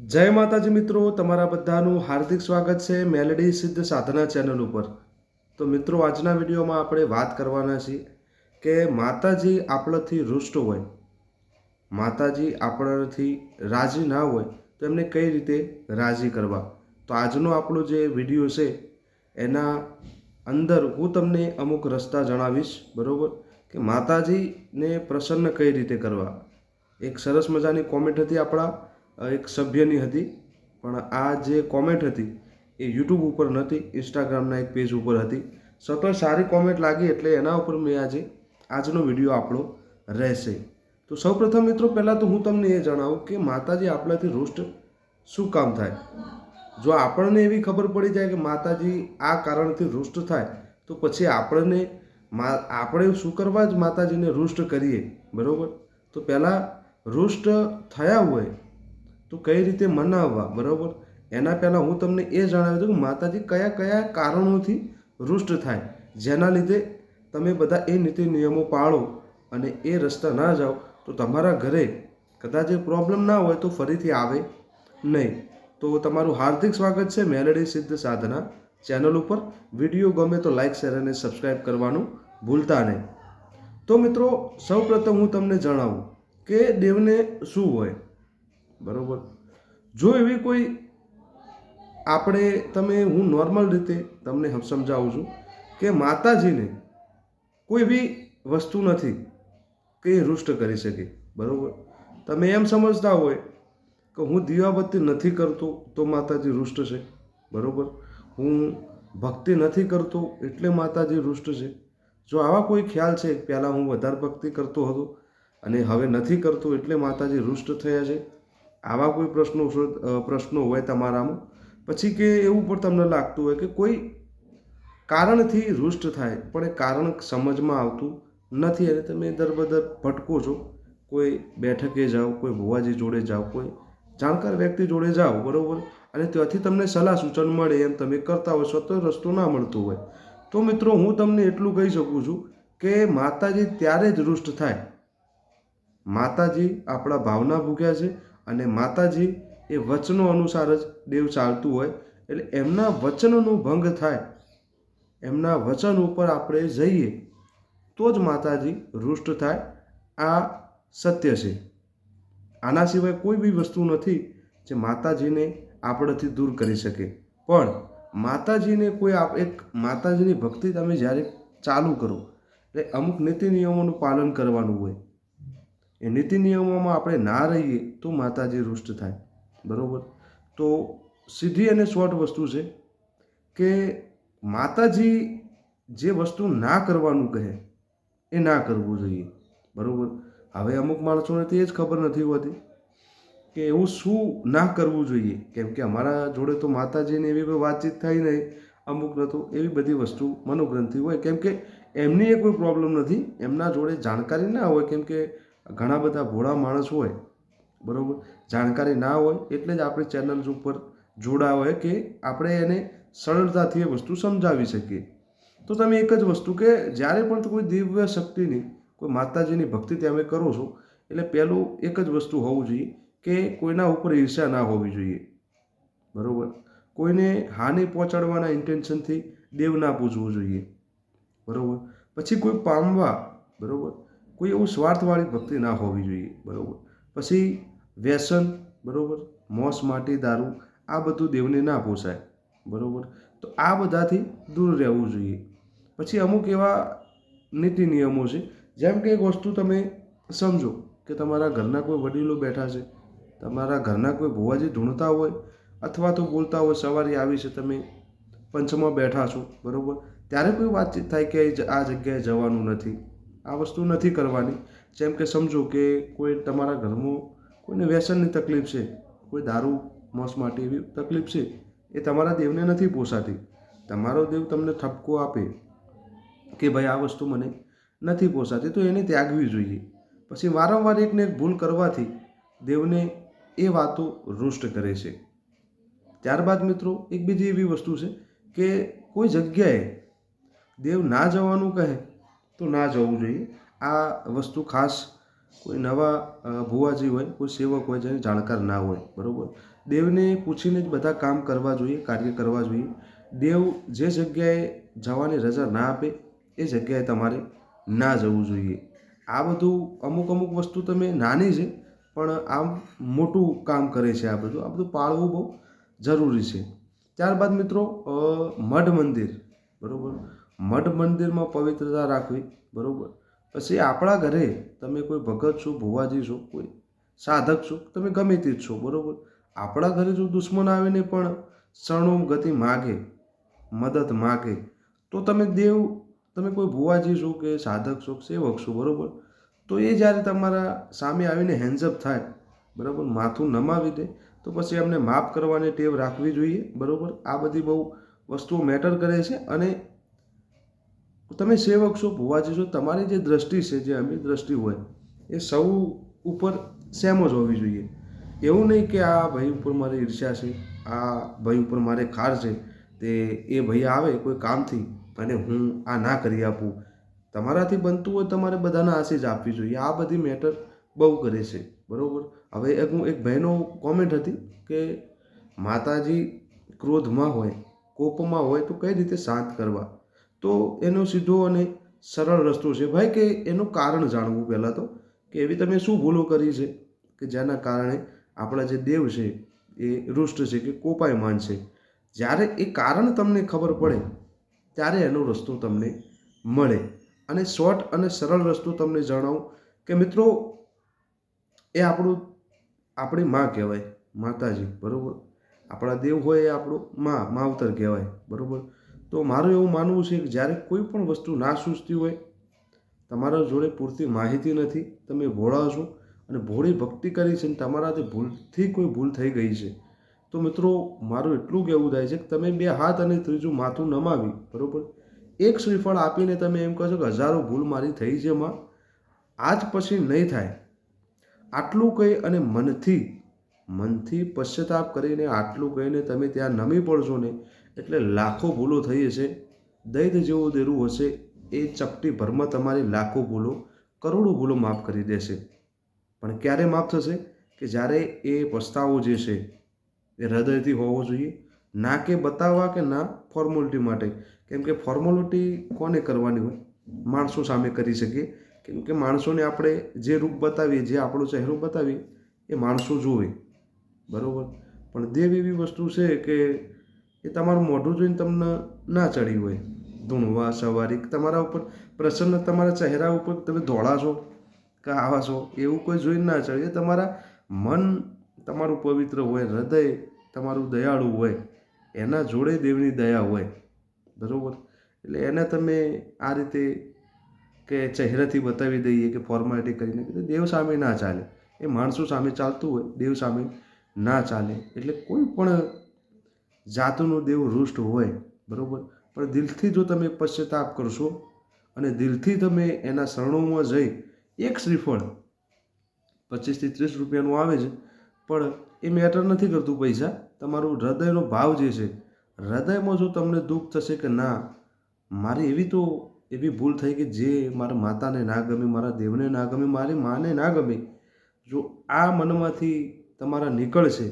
જય માતાજી મિત્રો, તમારા બધાનું હાર્દિક સ્વાગત છે મેલેડી સિદ્ધ સાધના ચેનલ ઉપર. તો મિત્રો, આજના વિડીયોમાં આપણે વાત કરવાના છીએ કે માતાજી આપણાથી રુષ્ટ હોય, માતાજી આપણાથી રાજી ના હોય, તો એમને કઈ રીતે રાજી કરવા? તો આજનો આપણો જે વીડિયો છે, એના અંદર હું તમને અમુક રસ્તા જણાવીશ, બરાબર? કે માતાજીને પ્રસન્ન કઈ રીતે કરવા? એક સરસ મજાની કોમેન્ટ હતી આપણા એક સભ્યની હતી. પણ આ જે કોમેન્ટ હતી એ યુટ્યુબ ઉપર નહોતી ઇન્સ્ટાગ્રામના એક પેજ ઉપર હતી. સતત સારી કોમેન્ટ લાગી એટલે એના ઉપર મેં આજે, આજનો વીડિયો આપણો રહેશે. તો સૌપ્રથમ મિત્રો, પહેલાં તો હું તમને એ જણાવું કે માતાજી આપણાથી રોસ્ટ શું કામ થાય? જો આપણને એવી ખબર પડી જાય કે માતાજી આ કારણથી રુષ્ટ થાય, તો પછી આપણને મા, આપણે શું કરવા જ માતાજીને રુષ્ટ કરીએ? બરાબર? તો પહેલાં રુષ્ટ થયા હોય તો કઈ રીતે મનાવવા, બરાબર? એના પહેલાં હું તમને એ જણાવી દઉં કે માતાજી કયા કયા કારણોથી રુષ્ટ થાય, જેના લીધે તમે બધા એ નીતિ નિયમો પાળો અને એ રસ્તા ના જાઓ, તો તમારા ઘરે કદાચ એ પ્રોબ્લેમ ના હોય તો ફરીથી આવે નહીં. તો તમારું હાર્દિક સ્વાગત છે મેલેડી સિદ્ધ સાધના ચેનલ ઉપર. વીડિયો ગમે તો લાઇક શેર અને સબસ્ક્રાઈબ કરવાનું ભૂલતા નહીં. તો મિત્રો, સૌપ્રથમ હું તમને જણાવું કે દેવને શું હોય? બરોબર? જો એવી કોઈ આપણે તમે, હું નોર્મલ રીતે તમને સમજાવું છું કે માતાજીને કોઈ બી વસ્તુ નથી કે એ રુષ્ટ કરી શકે, બરાબર? તમે એમ સમજતા હોય કે હું દીવાબત્તી નથી કરતો તો માતાજી રુષ્ટ છે, બરાબર? હું ભક્તિ નથી કરતો એટલે માતાજી રુષ્ટ છે. જો આવા કોઈ ખ્યાલ છે, પહેલાં હું વધારે ભક્તિ કરતો હતો અને હવે નથી કરતો એટલે માતાજી રુષ્ટ થયા છે. આવા કોઈ પ્રશ્નો પ્રશ્નો હોય તમારામાં? પછી કે એવું પણ તમને લાગતું હોય કે કોઈ કારણથી રુષ્ટ થાય, પણ એ કારણ સમજમાં આવતું નથી. અને તમે દરબદર ભટકો છો. કોઈ બેઠકે જાઓ, કોઈ ભુવાજી જોડે જાઓ, કોઈ જાણકાર વ્યક્તિ જોડે જાઓ, બરાબર? અને ત્યાંથી તમને સલાહ સૂચન મળે એમ તમે કરતા હોય છો તો રસ્તો ના મળતો હોય. તો મિત્રો, હું તમને એટલું કહી શકું છું કે માતાજી ત્યારે જ રુષ્ટ થાય. માતાજી આપણા ભાવના ભૂગ્યા છે અને માતાજી એ વચનો અનુસાર જ દેવ ચાલતું હોય, એટલે એમના વચનનો ભંગ થાય, એમના વચન ઉપર આપણે જઈએ, તો જ માતાજી રુષ્ટ થાય. આ સત્ય છે. આના સિવાય કોઈ બી વસ્તુ નથી જે માતાજીને આપણાથી દૂર કરી શકે. પણ માતાજીને કોઈ આપ, એક માતાજીની ભક્તિ તમે જ્યારે ચાલુ કરો, એટલે અમુક નીતિ નિયમોનું પાલન કરવાનું હોય એ નીતિ નિયમોમાં આપણે ના રહીએ તો માતાજી રુષ્ટ થાય. બરાબર? તો સીધી અને શોર્ટ વસ્તુ છે કે માતાજી જે વસ્તુ ના કરવાનું કહે એ ના કરવું જોઈએ. બરાબર? હવે અમુક માણસોને તે જ ખબર નથી હોતી કે એવું શું ના કરવું જોઈએ. કેમ કે અમારા જોડે તો માતાજીની એવી કોઈ વાતચીત થઈ નહીં, અમુક નહોતું એવી બધી વસ્તુ મનોગ્રંથિ હોય. કેમ કે એમની એ કોઈ પ્રોબ્લેમ નથી, એમના જોડે જાણકારી ના હોય. કેમ કે ઘણા બધા ભોળા માણસ હોય, બરાબર? જાણકારી ના હોય એટલે જ આપણે ચેનલ્સ ઉપર જોડા હોય કે આપણે એને સરળતાથી એ વસ્તુ સમજાવી શકીએ. તો તમે એક જ વસ્તુ કે જ્યારે પણ કોઈ દિવ્ય શક્તિની, કોઈ માતાજીની ભક્તિ તમે કરો છો, એટલે પહેલું એક જ વસ્તુ હોવું જોઈએ કે કોઈના ઉપર ઈર્ષ્યા ના હોવી જોઈએ. બરાબર? કોઈને હાનિ પહોંચાડવાના ઇન્ટેન્શનથી દેવ ના પૂજવું જોઈએ. બરાબર? પછી કોઈ પામવા, બરાબર? કોઈ એવું સ્વાર્થવાળી ભક્તિ ના હોવી જોઈએ, બરાબર. પછી વ્યસન, બરાબર. મોસ માટે, દારૂ, આ બધું દેવને ના પોસાય, બરાબર. તો આ બધાથી દૂર રહેવું જોઈએ. પછી અમુક એવા નીતિ નિયમો છે, જેમ કે એક વસ્તુ તમે સમજો કે તમારા ઘરના કોઈ વડીલો બેઠા છે, તમારા ઘરના કોઈ ભુવાજી ધૂણતા હોય અથવા તો બોલતા હોય, સવારે આવી છે તમે પંચમાં બેઠા છો, બરાબર. ત્યારે કોઈ વાતચીત થાય કે આ જગ્યાએ જવાનું નથી. આ વસ્તુ નથી કરવાની. જેમ કે સમજો કે કોઈ તમારા ઘરમાં કોઈને વ્યસનની તકલીફ છે, કોઈ દારૂ, મોસ માટે એવી તકલીફ છે, એ તમારા દેવને નથી પોસાતી. તમારો દેવ તમને ઠપકો આપે કે ભાઈ આ વસ્તુ મને નથી પોસાતી, તો એને ત્યાગવી જોઈએ. પછી વારંવાર એકને એક ભૂલ કરવાથી દેવને એ વાતો રૂષ્ટ કરે છે. ત્યારબાદ મિત્રો, એક બીજી એવી વસ્તુ છે કે કોઈ જગ્યાએ દેવ ના જવાનું કહે તો ના જવું જોઈએ. આ વસ્તુ ખાસ કોઈ નવા ભુવાજી હોય, કોઈ સેવક હોય જેને જાણકાર ના હોય, બરાબર? દેવને પૂછીને જ બધા કામ કરવા જોઈએ, કાર્ય કરવા જોઈએ. દેવ જે જગ્યાએ જવાની રજા ના આપે, એ જગ્યાએ તમારે ના જવું જોઈએ. આ બધું અમુક અમુક વસ્તુ તમે નાની છે, પણ આમ મોટું કામ કરે છે આ બધું. આ બધું પાળવું બહુ જરૂરી છે. ત્યારબાદ મિત્રો મઢ મંદિર, બરાબર? મઢ મંદિરમાં પવિત્રતા રાખવી, બરાબર? પછી આપણા ઘરે તમે કોઈ ભગત છો, ભુવાજી છો, કોઈ સાધક છો, તમે ગમે તે જ છો, બરાબર? આપણા ઘરે જો દુશ્મન આવીને પણ શરણોમ ગતિ માગે, મદદ માગે, તો તમે દેવ, તમે કોઈ ભુવાજી છો કે સાધક છો, સેવક છો, બરાબર? તો એ જ્યારે તમારા સામે આવીને હેન્ઝઅપ થાય, બરાબર? માથું નમાવી દે, તો પછી એમને માફ કરવાની ટેવ રાખવી જોઈએ, બરાબર? આ બધી બહુ વસ્તુઓ મેટર કરે છે અને તમે સેવક છો, ભુવાજી છો, તમારી જે દ્રષ્ટિ છે, જે અમી દ્રષ્ટિ હોય, એ સૌ ઉપર સેમ જ હોવી જોઈએ. એવું નહીં કે આ ભાઈ ઉપર મારે ઈર્ષ્યા છે, આ ભાઈ ઉપર મારે ખાર છે, તે એ ભાઈ આવે કોઈ કામથી અને હું આ ના કરી આપું. તમારાથી બનતું હોય, તમારે બધાના આશીષ આપવી જોઈએ. આ બધી મેટર બહુ કરે છે, બરાબર? હવે એક હું એક ભાઈનો કોમેન્ટ હતી કે માતાજી ક્રોધમાં હોય, કોપમાં હોય, તો કઈ રીતે શાંત કરવા? તો એનો સીધો અને સરળ રસ્તો છે. ભાઈ, કે એનું કારણ જાણવું પહેલાં તો, કે એવી તમે શું ભૂલો કરી છે? કે જેના કારણે આપણા જે દેવ છે, એ રુષ્ટ છે કે કોપાયમાન છે. જ્યારે એ કારણ તમને ખબર પડે, ત્યારે એનો રસ્તો તમને મળે. અને શોર્ટ અને સરળ રસ્તો તમને જણાવું કે મિત્રો, એ આપણું, આપણી માં કહેવાય, માતાજી, બરાબર? આપણા દેવ હોય એ આપણું માં માવતર કહેવાય, બરાબર? તો મારું એવું માનવું છે કે જ્યારે કોઈ પણ વસ્તુ ના સૂચતી હોય, તમારા જોડે પૂરતી માહિતી નથી, તમે ભોળા છો અને ભોળી ભક્તિ કરી છે અને તમારાથી ભૂલથી કોઈ ભૂલ થઈ ગઈ છે. તો મિત્રો, મારું એટલું કહેવું થાય છે કે તમે બે હાથ અને ત્રીજું માથું નમાવી, બરાબર? એક શ્રીફળ આપીને તમે એમ કહો છો કે હજારો ભૂલ મારી થઈ છે માં, આજ પછી નહીં થાય. આટલું કહી અને મનથી મનથી પશ્ચાતાપ કરીને આટલું કહીને તમે ત્યાં નમી પડશો ને એટલે લાખો ભૂલો થઈ હશે, દૈત જેવું દેરું હશે, એ ચપટી ભરમાં તમારી લાખો ભૂલો, કરોડો ભૂલો માફ કરી દેશે. પણ ક્યારે માફ થશે? કે જ્યારે એ પસ્તાવો જે છે, એ હૃદયથી હોવો જોઈએ. ના કે બતાવવા કે ના ફોર્મોલિટી માટે. કેમ કે ફોર્મોલિટી કોને કરવાની હોય? માણસો સામે કરી શકીએ કેમ કે માણસોને આપણે જે રૂપ બતાવીએ, જે આપણો ચહેરો બતાવીએ, એ માણસો જોવે બરાબર? પણ દેવ એવી વસ્તુ છે કે એ તમારું મોઢું જોઈને તમને ના ચડી હોય. ધૂણવા, સવારી તમારા ઉપર પ્રસન્ન, તમારા ચહેરા ઉપર તમે છો કે આવા છો, એવું કોઈ જોઈને ના ચડ્યું એ તમારા મન તમારું પવિત્ર હોય, હૃદય તમારું દયાળુ હોય, એના જોડે દેવની દયા હોય. બરાબર? એટલે એને તમે આ રીતે કે ચહેરાથી બતાવી દઈએ કે ફોર્માલિટી કરીને દેવ સામે ના ચાલે. એ માણસો સામે ચાલતું હોય, દેવ સામે ના ચાલે. એટલે કોઈ પણ જાતનો દેવ રૂષ્ટ હોય, બરાબર? પણ દિલથી જો તમે પશ્ચાતાપ કરશો અને દિલથી તમે એના શરણોમાં જઈ, એક શ્રીફળ પચીસથી ત્રીસ રૂપિયાનું આવે છે, પણ એ મેટર નથી કરતું પૈસા. તમારું હૃદયનો ભાવ જે છે, હૃદયમાં જો તમને દુઃખ થશે કે ના, મારી એવી તો એવી ભૂલ થઈ કે જે મારા માતાને ના ગમે, મારા દેવને ના ગમે, મારી માને ના ગમે. જો આ મનમાંથી તમારા નીકળશે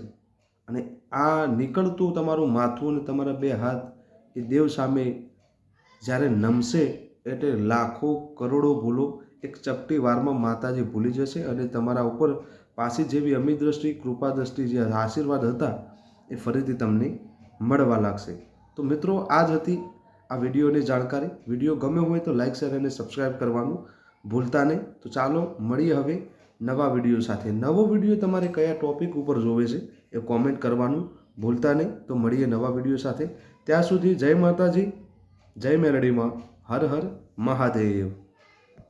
અને આ નીકળતું તમારું માથું અને તમારા બે હાથ એ દેવ સામે જ્યારે નમશે, એટલે લાખો કરોડો ભૂલો એક ચપટી વારમાં માતાજી ભૂલી જશે અને તમારા ઉપર પાછી જેવી અમી દ્રષ્ટિ કૃપા દ્રષ્ટિ જે આશીર્વાદ હતા એ ફરીથી તમને મળવા લાગશે. તો મિત્રો આ જ હતી આ વિડીયોની જાણકારી. વીડિયો ગમ્યો હોય તો લાઇક શેર અને સબસ્ક્રાઈબ કરવાનું ભૂલતા નહીં. તો ચાલો, મળીએ હવે નવા વીડિયો સાથે. નવો વીડિયો તમારે કયા ટોપિક ઉપર જોવે છે? એ કોમેન્ટ કરવાનું ભૂલતા નહીં. તો મળીએ નવા વીડિયો સાથે. ત્યાં સુધી જય માતાજી, જય મેલડીમાં હર હર મહાદેવ.